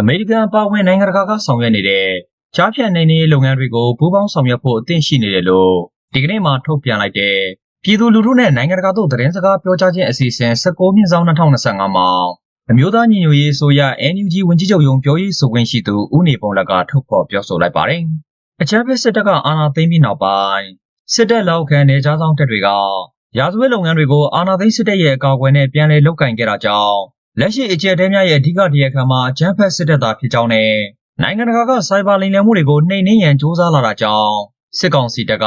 အမေရိကန်ပါဝင်နိုင်ငံတကာကဆောင်ရွက်နေတဲ့ကြားဖြတ်နေနေလုပ်ငန်းတွေကိုပူးပေါင်းဆောင်ရွက်ဖို့အသင့်ရှိနေတယ်လို့ဒီကနေ့မှထုတ်ပြန်လိုက်တဲ့ပြည်သူလူထုနဲ့နိုင်ငံတကာတို့သတင်းစကားပြောကြားခြင်းအစီအစဉ်16မြင့်ဆောင်2025မှာအမျိုးသားညီညွတ်ရေးအစိုးရ NUG ဝန်ကြီးချုပ်ရုံးပြောရေးဆိုခွင့်ရှိသူဦးနေပုံလက်ကထုတ်ဖော်ပြောဆိုလိုက်ပါတယ်။အကြမ်းဖက်စစ်တပ်ကအာဏာသိမ်းပြီးနောက်ပိုင်းစစ်တပ်လက်အောက်ခံနေကြားဆောင်တပ်တွေကရာဇဝတ်လုပ်ငန်းတွေကိုအာဏာသိမ်းစစ်တပ်ရဲ့အကာအကွယ်နဲ့ပြန်လည်လုပ်ကင်ခဲ့တာကြောင့် လက်ရှိအကြက်တဲများရဲ့အဓိကတရားခံမှာအကြမ်းဖက်စစ်တပ်သားဖြစ်ကြောင်းနဲ့နိုင်ငံတကာကစိုက်ဘာလိမ်လည်မှုတွေကိုနှိမ်နင်းရန်စ조사လာတာကြောင့်စစ်ကောင်စီတပ်က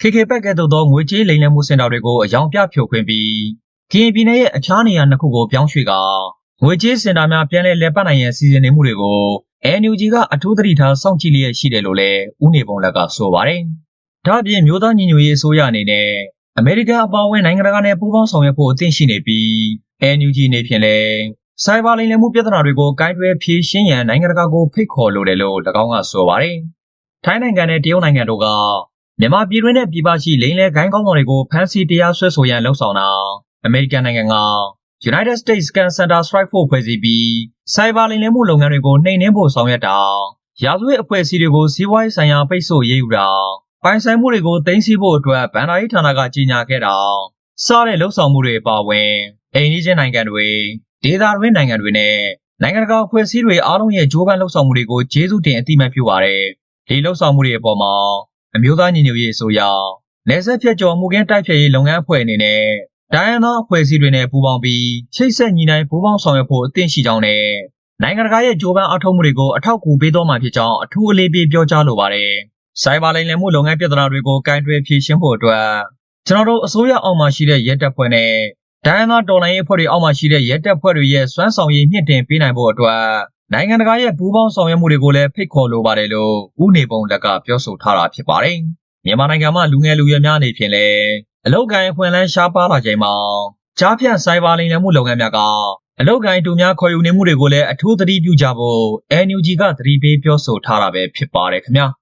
KK ဘက်ကဲ့သို့သောငွေကြေးလိမ်လည်မှုစင်တာတွေကိုအယောင်ပြဖြိုခွင်းပြီးကရင်ပြည်နယ်ရဲ့အခြားနေရာနှစ်ခုကိုပြောင်းရွှေ့ကာငွေကြေးစင်တာများပြန်လည်လည်ပတ်နိုင်ရန်စီစဉ်နေမှုတွေကို NUG ကအထူးသတိထားစောင့်ကြည့်လျက်ရှိတယ်လို့လည်းဦးနေပုံလက်ကဆိုပါတယ်။ဒါ့အပြင်မျိုးသားညီညွတ်ရေးအစိုးရအနေနဲ့အမေရိကန်အပါအဝင်နိုင်ငံတကာနဲ့ပူးပေါင်းဆောင်ရွက်ဖို့အသင့်ရှိနေပြီး NUG နေဖြင့်လည်းစိုက်ဘာလိမ်လည်မှုပြဿနာတွေကိုကိုင်တွယ်ဖြေရှင်းရန်နိုင်ငံတကာကိုဖိတ်ခေါ်လိုတယ်လို့၎င်းကဆိုပါတယ်။ထိုင်းနိုင်ငံနဲ့တရုတ်နိုင်ငံတို့ကမြန်မာပြည်တွင်းနဲ့ပြည်ပရှိလိမ်လည်ဂိုင်းကောင်းဆောင်တွေကိုဖမ်းဆီးတရားစွဲဆိုရန်လှုံ့ဆော်တာအမေရိကန်နိုင်ငံက United States Scan Center Strike Force ဖွဲ့စည်းပြီးစိုက်ဘာလိမ်လည်မှုလုပ်ငန်းတွေကိုနှိမ်နင်းဖို့ဆောင်ရွက်တာရာဇဝတ်အဖွဲ့အစည်းတွေကိုစီးပွားရေးဆိုင်ရာပိတ်ဆို့ရေးယူတာပိုင်ဆိုင်မှုတွေကိုတင်စီဖို့အတွက်ဗန်ဒါရေးဌာနကကြီးညာခဲ့တာစတဲ့လှုံ့ဆော်မှုတွေအပါအဝင် အိန္ဒိယနိုင်ငံတွေဒေသတွင်းနိုင်ငံတွေနဲ့နိုင်ငံတကာအဖွဲ့အစည်းတွေအားလုံးရဲ့ဂျိုးပန်းလှုပ်ဆောင်မှုတွေကိုကျေးဇူးတင်အတိအမှတ်ပြုပါတယ်။ဒီလှုပ်ဆောင်မှုတွေအပေါ်မှာအမျိုးသားညီညွတ်ရေးအစိုးရနေဆက်ဖြတ်ကျော်မှုကင်းတိုက်ဖျက်ရေးလုပ်ငန်းအဖွဲ့အနေနဲ့ဒိုင်းယန်သောအဖွဲ့အစည်းတွေနဲ့ပူးပေါင်းပြီးချိတ်ဆက်ညီနိုင်ပူးပေါင်းဆောင်ရွက်ဖို့အသင့်ရှိကြောင်းနဲ့နိုင်ငံတကာရဲ့ဂျိုးပန်းအထောက်မှုတွေကိုအထောက်အကူပေးသွားမှာဖြစ်ကြောင်းအထူးအလေးပေးပြောကြားလိုပါတယ်။စိုက်ဘာလိမ်လည်မှုလုပ်ငန်းပြဿနာတွေကိုကင်တွယ်ဖြေရှင်းဖို့အတွက်ကျွန်တော်တို့အစိုးရအောက်မှာရှိတဲ့ရဲတပ်ဖွဲ့နဲ့ ဒိုင်းနာတော်လိုင်းရေးအဖွဲ့တွေအောက်မှာရှိတဲ့ရဲတပ်ဖွဲ့တွေရဲ့စွမ်းဆောင်ရည်မြင့်တင်ပေးနိုင်ဖို့အတွက်နိုင်ငံတကာရဲ့ပူးပေါင်းဆောင်ရွက်မှုတွေကိုလည်းဖိတ်ခေါ်လိုပါတယ်လို့ဦးနေပုံလက်ကပြောဆိုထားတာဖြစ်ပါတယ်။မြန်မာနိုင်ငံမှာလူငယ်လူရွယ်များအနေဖြင့်လည်းအလောက်ကိုင်းဖွင့်လန်းရှားပါလာချိန်မှာကြားဖြတ်စိုက်ဘာလိမ်လည်မှုလုပ်ငန်းများကအလောက်ကိုင်းတူများခေါ်ယူနေမှုတွေကိုလည်းအထူးသတိပြုကြဖို့ NUG ကသတိပေးပြောဆိုထားတာပဲဖြစ်ပါတယ်ခင်ဗျာ။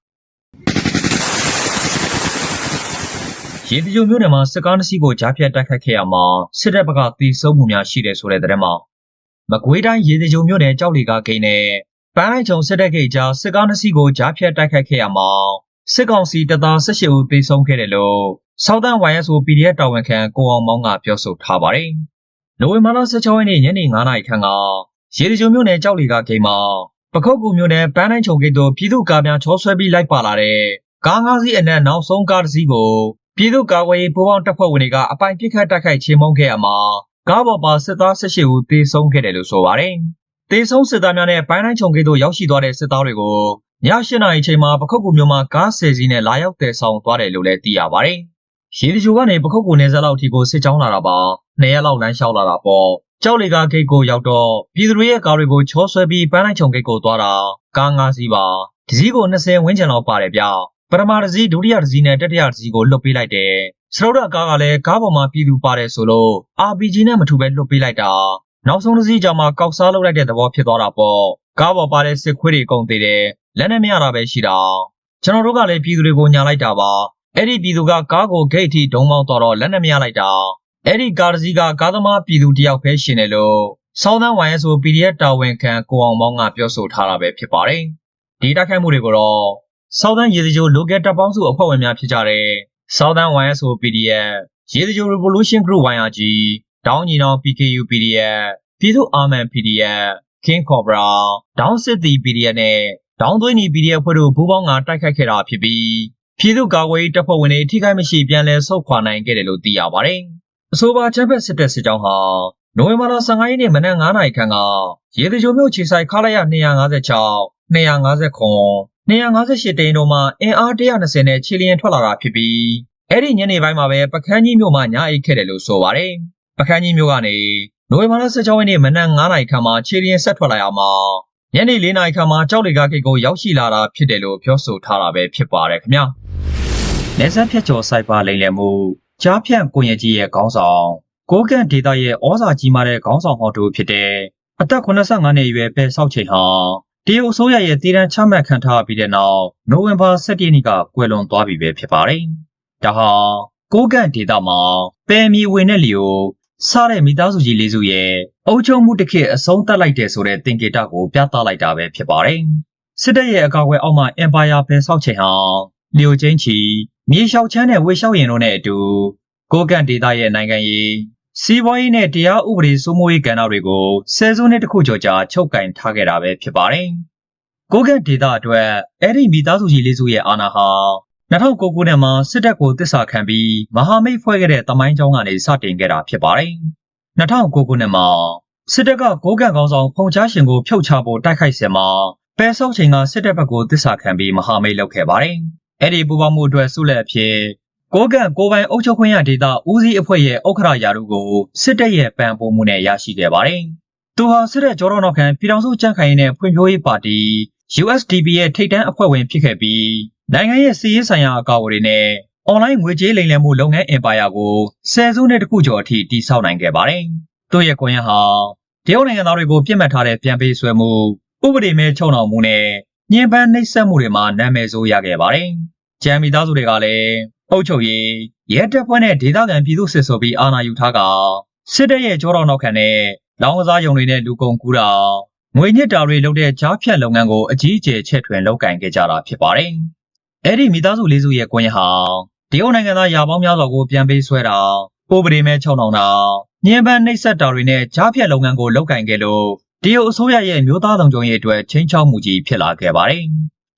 ရေဒီယိုမျိုးနယ်မှာစစ်ကားတစ်စီးကိုကြားဖြတ်တိုက်ခတ်ခဲ့ရမှာစစ်တပ်ဘက်ကတီးဆုံးမှုများရှိတယ်ဆိုတဲ့သတင်းမှာမကွေးတိုင်းရေဒီယိုမျိုးနယ်ကြောက်လီကဂိမ်းနဲ့ပန်းလိုက်ချုံစစ်တပ်ဂိတ်ကြားစစ်ကားတစ်စီးကိုကြားဖြတ်တိုက်ခတ်ခဲ့ရမှာစစ်ကောင်စီတပ်သား18ဦးသေဆုံးခဲ့တယ်လို့ Southern YSO PDF တာဝန်ခံကိုအောင်မောင်းကပြောဆိုထားပါတယ်။နိုဝင်ဘာလ16ရက်နေ့ညနေ9:00နာရီခန့်ကရေဒီယိုမျိုးနယ်ကြောက်လီကဂိမ်းမှာပခုတ်ကူမျိုးနယ်ပန်းလိုက်ချုံဂိတ်တို့ပြည်သူ့ကားများချောဆွဲပြီးလိုက်ပါလာတဲ့ကားငါးစီးအနက်နောက်ဆုံးကားတစ်စီးကို ပြည်သူ့ကာကွယ်ရေးပူးပေါင်းတပ်ဖွဲ့ဝင်တွေကအပိုင်ပစ်ခတ်တိုက်ခိုက်ချေမှုန်းခဲ့ရမှာကားပေါ်ပါစစ်သား18ဦးသေဆုံးခဲ့တယ်လို့ဆိုပါတယ်။သေဆုံးစစ်သားများနဲ့ပိုင်းတိုင်းချုံဂိတ်တို့ရောက်ရှိသွားတဲ့စစ်သားတွေကိုည8နာရီချိန်မှာပခုတ်ကူမြို့မှာကားဆယ်စီးနဲ့လာရောက်တည်ဆောင်သွားတယ်လို့လည်းသိရပါတယ်။ရေဒီယိုကနေပခုတ်ကူနယ်စပ်လောက်အထိကိုစစ်ကြောင်းလာတာပါ။နှစ်ရက်လောက်လမ်းလျှောက်လာတာပေါ့။ကြောက်လေကားဂိတ်ကိုရောက်တော့ပြည်သူတွေရဲ့ကားတွေကိုချောဆွဲပြီးပန်းတိုင်းချုံဂိတ်ကိုသွားတာကား၅စီးပါ။ဒီစီးကို20ဝန်းကျင်လောက်ပါတယ်ဗျ။ ပထမတစ်စီးဒုတိယတစ်စီးနဲ့တတိယတစ်စီးကိုလွတ်ပေးလိုက်တယ်။စရုပ်ဒကားကလည်းကားပေါ်မှာပြည်သူပါတယ်ဆိုလို့ RPG နဲ့မထူပဲလွတ်ပေးလိုက်တာ။နောက်ဆုံးတစ်စီးကြောင်မှကောက်စားလုပ်လိုက်တဲ့သဘောဖြစ်သွားတာပေါ့။ကားပေါ်ပါတဲ့စစ်ခွေးတွေအကုန်သေးတယ်။လက်နဲ့မရတာပဲရှိတာ။ကျွန်တော်တို့ကလည်းပြည်သူတွေကိုညာလိုက်တာပါ။အဲ့ဒီပြည်သူကကားကိုဂိတ်ထိဒုံမောင်းတော့တော့လက်နဲ့မရလိုက်တာ။အဲ့ဒီကားတစ်စီးကကားသမားပြည်သူတယောက်ပဲရှင်တယ်လို့ဆောင်းသန်းဝိုင်းဆို PDF တာဝန်ခံကိုအောင်မောင်းကပြောဆိုထားတာပဲဖြစ်ပါတယ်။ဒီတိုက်ခိုက်မှုတွေကိုတော့ Southern ရေစကြို local တပ်ပေါင်းစုအဖွဲ့ဝင်များဖြစ်ကြတဲ့ Southern YSO PDF ရေစကြို Revolution Group YRG တောင်းညီနောင် PKU PDF ပြည်သူ့အာမန် PDF King Cobra တောင်းစစ်တီ PDF နဲ့တောင်းသွင်းညီ PDF ဖွဲ့တို့ဘူပေါင်းကတိုက်ခိုက်ခဲ့တာဖြစ်ပြီးပြည်သူ့ကာကွယ်ရေးတပ်ဖွဲ့ဝင်တွေထိခိုက်မရှိပြန်လည်ဆုတ်ခွာနိုင်ခဲ့တယ်လို့သိရပါတယ်။အဆိုပါချမ်းဖက်စစ်တပ်စစ်ကြောင်းဟာနိုဝင်ဘာလ15ရက်နေ့မနက်9:00နာရီခန့်ကရေစကြိုမြို့ခြေဆိုင်ခလာရ256 259 258တိန်တို့မှအင်အား120နဲ့ခြေလျင်ထွက်လာတာဖြစ်ပြီးအဲ့ဒီညနေပိုင်းမှာပဲပကန်းကြီးမြို့မှာညအိတ်ခဲ့တယ်လို့ဆိုပါတယ်။ပကန်းကြီးမြို့ကနေနိုဝင်ဘာလ16ရက်နေ့မနက်9:00နာရီခန့်မှာခြေလျင်ဆက်ထွက်လာရမှာညနေ4:00နာရီခန့်မှာကြောက်လေကားကိတ်ကိုရောက်ရှိလာတာဖြစ်တယ်လို့ပြောဆိုထားတာပဲဖြစ်ပါတယ်ခင်ဗျာ။နေဆက်ဖြတ်ကျော်စိုက်ပါလိမ့်လည်မှုကြားဖြန့်ကွန်ရက်ကြီးရဲ့ခေါင်းဆောင်ကိုကန့်ဒေတာရဲ့ဩဇာကြီးမားတဲ့ခေါင်းဆောင်ဟော်တူဖြစ်တဲ့အသက်85နှစ်အရွယ်ပဲဆောက်ချိန်ဟာ တရုတ်အစိုးရရဲ့တည်တံ့ချမှတ်ခံထားပြီးတဲ့နောက်နိုဝင်ဘာ17ရက်နေ့ကကွယ်လွန်သွားပြီပဲဖြစ်ပါတယ်။ဒါဟာကိုကန့်ဒေတာမှာပယ်မီဝင်တဲ့လီကိုစတဲ့မိသားစုကြီးလေးစုရဲ့အုပ်ချုပ်မှုတစ်ခေတ်အဆုံးသတ်လိုက်တဲ့ဆိုတဲ့သင်္ကေတကိုပြသလိုက်တာပဲဖြစ်ပါတယ်။စစ်တပ်ရဲ့အကာအကွယ်အောက်မှာ Empire ဖယ်ဆောက်ချိန်ဟာလျိုကျင်းချီမြေလျှောက်ချမ်းတဲ့ဝေလျှောက်ရင်တို့နဲ့အတူကိုကန့်ဒေသရဲ့နိုင်ငံရေး စီးပွားရေးနဲ့တရားဥပဒေစိုးမိုးရေးကဏ္ဍတွေကိုဆယ်စုနှစ်တခုကျော်ကြာချုပ်ကင်ထားခဲ့တာပဲဖြစ်ပါတယ်။ကိုကန့်ဒေသအတွက်အဲ့ဒီမိသားစုကြီးလေးစုရဲ့အာဏာဟာ2009ခုနှစ်မှာစစ်တပ်ကိုတစ္ဆာခံပြီးမဟာမိတ်ဖွဲ့ခဲ့တဲ့တမိုင်းကြောင်းကနေစတင်ခဲ့တာဖြစ်ပါတယ်။2009ခုနှစ်မှာစစ်တပ်ကကိုကန့်ကောင်းဆောင်ဖုန်ချားရှင်ကိုဖျောက်ချဖို့တိုက်ခိုက်စင်မှာပယ်ဆောက်ချိန်ကစစ်တပ်ဘက်ကိုတစ္ဆာခံပြီးမဟာမိတ်လုပ်ခဲ့ပါတယ်။အဲ့ဒီပူပေါင်းမှုအတွက်ဆုလက်အဖြစ် ကိုကန့်ကိုပိုင်အုပ်ချုပ်ခွင့်ရဒေသဦးစီးအဖွဲ့ရဲ့ဥက္ခရာရာထူးကိုစစ်တပ်ရဲ့ပံ့ပိုးမှုနဲ့ရရှိခဲ့ပါတယ်။သူဟာစစ်တပ်ကြောတော်နောက်ခံပြည်ထောင်စုကြံ့ခိုင်ရေးနဲ့ဖွံ့ဖြိုးရေးပါတီ USDP ရဲ့ထိပ်တန်းအဖွဲ့ဝင်ဖြစ်ခဲ့ပြီးနိုင်ငံရဲ့စီးရေးဆိုင်ရာအကာအကွယ်တွေနဲ့အွန်လိုင်းငွေကြေးလိမ်လည်မှုလုပ်ငန်းအင်ပါယာကိုဆယ်စုနှစ်တခုကျော်အထိတည်ဆောက်နိုင်ခဲ့ပါတယ်။သူ့ရဲ့ကွန်ရက်ဟာတရုတ်နိုင်ငံသားတွေကိုပြစ်မှတ်ထားတဲ့ပြန်ပေးဆွဲမှုဥပဒေမဲ့ချုံနှောင်မှုနဲ့ညှဉ်းပန်းနှိပ်စက်မှုတွေမှာနာမည်ဆိုးရခဲ့ပါတယ်။ဂျမ်မီသားစုတွေကလည်း အုပ်ချုပ်ရေးရဲတပ်ဖွဲ့နဲ့ဒေသခံပြည်သူစစ်ဆိုပြီးအာဏာယူထားကစစ်တပ်ရဲ့ကြောတော်နောက်ခံနဲ့လောင်းကစားယုံတွေနဲ့လူကုန်ကူးတာငွေညစ်တာတွေလုပ်တဲ့ကြားဖြတ်လုပ်ငန်းကိုအကြီးအကျယ်ချဲ့ထွင်လုပ်ကင်ခဲ့ကြတာဖြစ်ပါတယ်။အဲ့ဒီမိသားစုလေးစုရဲ့ကွန်ရက်ဟာတရုတ်နိုင်ငံသားယာပေါင်းများစွာကိုပြန်ပေးဆွဲတာဥပဒေမဲ့ချုံနှောင်တာညှဉ်းပန်းနှိပ်စက်တာတွေနဲ့ကြားဖြတ်လုပ်ငန်းကိုလုပ်ကင်ခဲ့လို့တရုတ်အစိုးရရဲ့မျိုးသားဆောင်ကြုံရေးအတွက်ချင်းချောက်မှုကြီးဖြစ်လာခဲ့ပါတယ်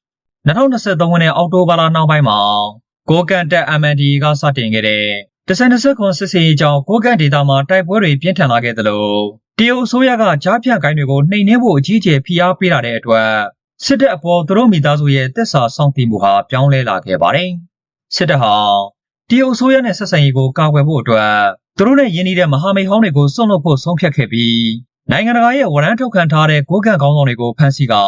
။2023ခုနှစ်အောက်တိုဘာလနောက်ပိုင်းမှာ ကိုကန်တက် MND ကစတင်ခဲ့တဲ့တဆန်20ခွန်စစ်စေးကြောင့်ကိုကန်ဒေတာမှာတိုက်ပွဲတွေပြင်းထန်လာခဲ့သလိုတရုတ်အစိုးရကကြားဖြတ်ကိုင်းတွေကိုနှိမ်နင်းဖို့အကြီးအကျယ်ဖိအားပေးလာတဲ့အတွက်စစ်တပ်အပေါ်သူတို့မိသားစုရဲ့တက်ဆာဆောင်တည်မှုဟာပြောင်းလဲလာခဲ့ပါတယ်။စစ်တပ်ဟာတရုတ်အစိုးရနဲ့ဆက်ဆံရေးကိုကာကွယ်ဖို့အတွက်သူတို့နဲ့ယင်းနေတဲ့မဟာမိတ်ဟောင်းတွေကိုစွန့်လွတ်ဖို့ဆုံးဖြတ်ခဲ့ပြီးနိုင်ငံတကာရဲ့ဝန်ထမ်းထုတ်ခံထားတဲ့ကိုကန့်ကောင်းဆောင်တွေကိုဖမ်းဆီးကာ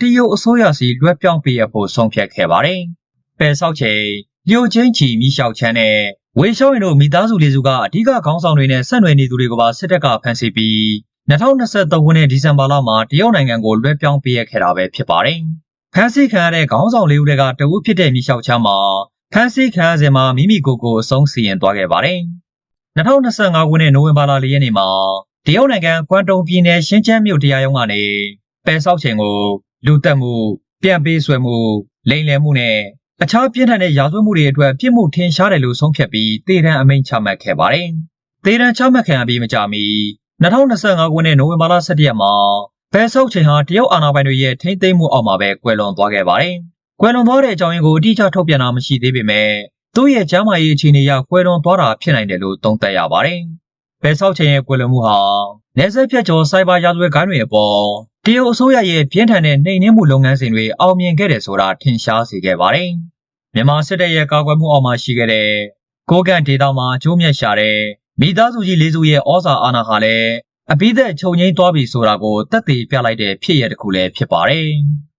တရုတ်အစိုးရစီလွှဲပြောင်းပေးရဖို့ဆုံးဖြတ်ခဲ့ပါတယ်။ပယ်ဆောက်ချိန် လျိုချင်းချီမိလျှောက်ချမ်းနဲ့ဝေရှောင်းရင်တို့မိသားစုလေးစုကအဓိကခေါင်းဆောင်တွေနဲ့ဆက်နွယ်နေသူတွေကိုပါစစ်တပ်ကဖမ်းဆီးပြီး2023ခုနှစ်ဒီဇင်ဘာလမှာတရုတ်နိုင်ငံကိုလွှဲပြောင်းပေးရခဲ့တာပဲဖြစ်ပါတယ်။ဖမ်းဆီးခံရတဲ့ခေါင်းဆောင်လေးဦးတွေကတဝူးဖြစ်တဲ့မိလျှောက်ချမ်းမှာဖမ်းဆီးခံရစဉ်မှာမိမိကိုယ်ကိုအဆုံးစီရင်သွားခဲ့ပါတယ်။2025ခုနှစ်နိုဝင်ဘာလ၄ရက်နေ့မှာတရုတ်နိုင်ငံကွမ်တုံပြည်နယ်ရှင်းချမ်းမြို့တရားရုံးကနေပယ်ဆောက်ချိန်ကိုလူတက်မှုပြန်ပေးဆွဲမှုလိမ်လည်မှုနဲ့ အခြားပြင်းထန်တဲ့ရာဇဝတ်မှုတွေအတွက်ပြစ်မှုထင်ရှားတယ်လို့ဆုံးဖြတ်ပြီးတေတံအမိန့်ချမှတ်ခဲ့ပါတယ်။တေတံချမှတ်ခံရပြီးမကြာမီ2025ခုနှစ်နိုဝင်ဘာလ17ရက်မှာဘယ်ဆောက်ချိန်ဟာတရုတ်အာဏာပိုင်တွေရဲ့ထိမ့်သိမ်းမှုအောက်မှာပဲကွယ်လွန်သွားခဲ့ပါတယ်။ကွယ်လွန်သွားတဲ့အကြောင်းရင်းကိုအတိအကျထုတ်ပြန်တာမရှိသေးပေမဲ့သူ့ရဲ့ကျမ်းမာရေးအခြေအနေအရကွယ်လွန်သွားတာဖြစ်နိုင်တယ်လို့သုံးသပ်ရပါတယ်။ဘယ်ဆောက်ချိန်ရဲ့ကွယ်လွန်မှုဟာနေဆက်ဖြတ်ကျော်စိုက်ဘာရာဇဝတ်ဂိုင်းတွေအပေါ်တရုတ်အစိုးရရဲ့ပြင်းထန်တဲ့နှိမ်နင်းမှုလုပ်ငန်းစဉ်တွေအောင်မြင်ခဲ့တယ်ဆိုတာထင်ရှားစေခဲ့ပါတယ်။ မြန်မာစစ်တပ်ရဲ့ကာကွယ်မှုအောက်မှာရှိခဲ့တဲ့ကိုကန့်ဒေသမှာကျိုးမြတ်ရှာတဲ့မိသားစုကြီးလေးစုရဲ့ဩဇာအာဏာဟာလည်းအပိသက်ချုပ်ငိမ့်သွားပြီဆိုတာကိုတက်သေးပြလိုက်တဲ့ဖြစ်ရတစ်ခုလည်းဖြစ်ပါတယ်။